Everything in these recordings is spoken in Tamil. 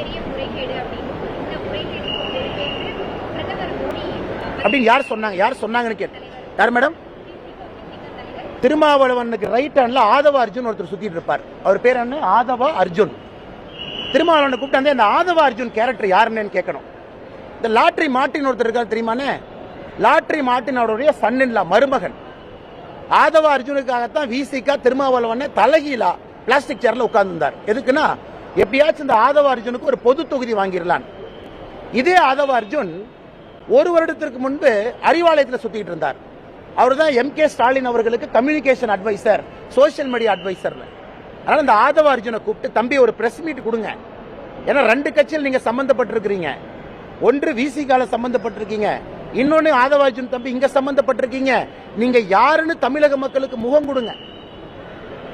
மிகப்பெரிய முறைகேடு அப்படின்னு இந்த முறைகேடு பிரதமர் மோடி அப்படின்னு யார் சொன்னாங்க? யார் சொன்னாங்கன்னு கேட்டு. யார் மேடம்? திருமாவளவனுக்கு ரைட் ஹேண்ட்ல ஆதவ அர்ஜுன் ஒருத்தர் சுத்திட்டு இருப்பார். அவர் பேர் என்ன? ஆதவ அர்ஜுன். திருமாவளவனை கூப்பிட்டு அந்த ஆதவ அர்ஜுன் கேரக்டர் யாருன்னு கேட்கணும். இந்த லாட்ரி மார்ட்டின் ஒருத்தர் இருக்கார் தெரியுமானே லாட்ரி மார்ட்டின் அவருடைய சன்னின்லா மருமகன். ஆதவ அர்ஜுனுக்காகத்தான் விசிகா திருமாவளவனை தலைகீழா பிளாஸ்டிக் சேர்ல உட்கார்ந்திருந்தார். எதுக்குன்னா எப்படியாச்சும் இந்த ஆதவ அர்ஜுனுக்கு ஒரு பொது தொகுதி வாங்கிடலான் இதே ஆதவ அர்ஜுன் ஒரு வருடத்திற்கு முன்பு அறிவாலயத்தில் சுத்திட்டு இருந்தார். அவர் தான் எம் கே ஸ்டாலின் அவர்களுக்கு communication advisor social media advisor அதனால இந்த ஆதவ அர்ஜுனை கூப்பிட்டு தம்பி ஒரு பிரஸ் மீட் கொடுங்க. ஏன்னா ரெண்டு கட்சியில் நீங்க சம்பந்தப்பட்டிருக்கிறீங்க. ஒன்று விசிகால சம்பந்தப்பட்டிருக்கீங்க. இன்னொன்று ஆதவ அர்ஜுன் தம்பி இங்க சம்பந்தப்பட்டிருக்கீங்க. நீங்க யாருன்னு தமிழக மக்களுக்கு முகம் கொடுங்க.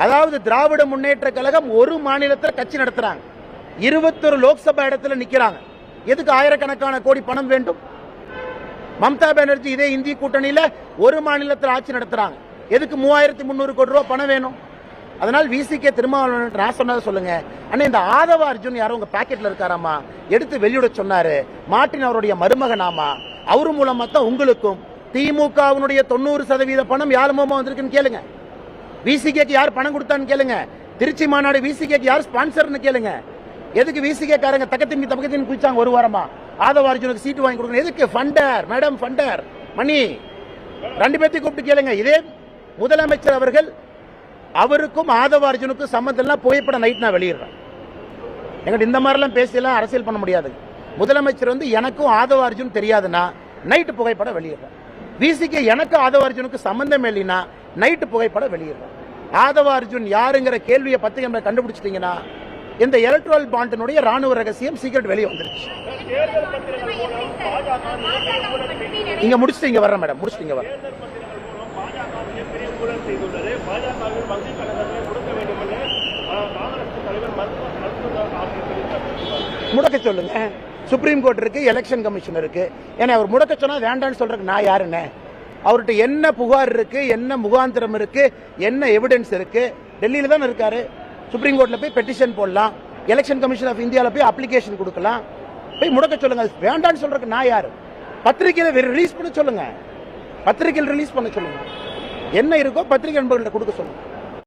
அதாவது திராவிட முன்னேற்ற கழகம் ஒரு மாநிலத்தில் கட்சி நடத்துறாங்க. இருபத்தொரு லோக்சபா இடத்துல நிக்கிறாங்க. எதுக்கு ஆயிரக்கணக்கான கோடி பணம் வேண்டும்? மம்தா பானர்ஜி இதே இந்திய கூட்டணியில் ஒரு மாநிலத்தில் ஆட்சி நடத்துறாங்க. எதுக்கு மூவாயிரத்தி முந்நூறு கோடி ரூபா பணம் வேணும்? அதனால் விசிகே திருமாவளவன் நான் சொன்னதை சொல்லுங்க. அண்ணா இந்த ஆதவ அர்ஜுன் யாரோ உங்க பாக்கெட்ல இருக்காராமா? எடுத்து வெளியிட சொன்னாரு. மாட்டின் அவருடைய மருமகனாமா? அவர் மூலமா தான் உங்களுக்கும் திமுகவினுடைய தொண்ணூறு சதவீத பணம் யார் மூலமா வந்திருக்குன்னு கேளுங்க. விசிகேக்கு யார் பணம் கொடுத்தான்னு கேளுங்க. திருச்சி மாநாடு விசிகேக்கு யார் ஸ்பான்சர்னு கேளுங்க. எதுக்கு விசிகே காரங்க தக்கத்தின் தக்கத்தின் குளிச்சாங்க ஒரு வாரமா? ஆதவ அர்ஜுனுக்கு சீட்டு வாங்கி கொடுக்கணும். எதுக்கு? ஃபண்டர் மேடம் ஃபண்டர். மணி ரெண்டு பேர்த்தையும் கூப்பிட்டு கேளுங்க. இதே முதலமைச்சர் அவர்கள் அவருக்கும் ஆதவ அர்ஜுனுக்கும் சம்மந்தம்லாம் புகைப்படம் நைட் நான் வெளியிடுறேன். எங்கிட்ட இந்த மாதிரிலாம் பேசியெல்லாம் அரசியல் பண்ண முடியாது. முதலமைச்சர் வந்து எனக்கும் ஆதவ அர்ஜுன் தெரியாதுன்னா நைட்டு புகைப்படம் வெளியிடுறேன். விசிக்கு எனக்கு ஆதவ அர்ஜுனுக்கு சம்பந்தம் இல்லைன்னா நைட்டு புகைப்படம் வெளியிடுறேன் ஆதவ அர்ஜுன் யாருங்கிற கேள்வியை பத்திரிகை கண்டுபிடிச்சிட்டீங்கன்னா இந்த எலக்ட்ரல் பாண்டினுடைய ராணுவ ரகசியம் சீக்கிரட் வெளியே வந்துருச்சு. இங்க முடிச்சுட்டு வர்றேன் மேடம் முடிச்சுட்டு இங்க வர்றேன். முடக்க முடக்க சொல்லுங்க. சுப்ரீம் கோர்ட் இருக்கு எலெக்ஷன் கமிஷன் இருக்கு. ஏன்னா அவர் முடக்க சொன்னா வேண்டான்னு சொல்றதுக்கு நான் யாருன்னு அவர்கிட்ட என்ன புகார் இருக்கு என்ன முகாந்திரம் இருக்கு என்ன எவிடன்ஸ் இருக்கு டெல்லியில தான் இருக்காரு. சுப்ரீம் கோர்ட்ல போய் பெட்டிஷன் போடலாம். எலெக்ஷன் கமிஷன் ஆஃப் இந்தியாவில் போய் அப்ளிகேஷன் கொடுக்கலாம். போய் முடக்க சொல்லுங்க. அது வேண்டாம்னு சொல்றதுக்கு நான் யாரு? பத்திரிகையில ரிலீஸ் பண்ண சொல்லுங்க. பத்திரிகையில் ரிலீஸ் பண்ண சொல்லுங்க. என்ன இருக்கோ பத்திரிகை நண்பர்கள்ட்ட கொடுக்க சொல்லுங்க.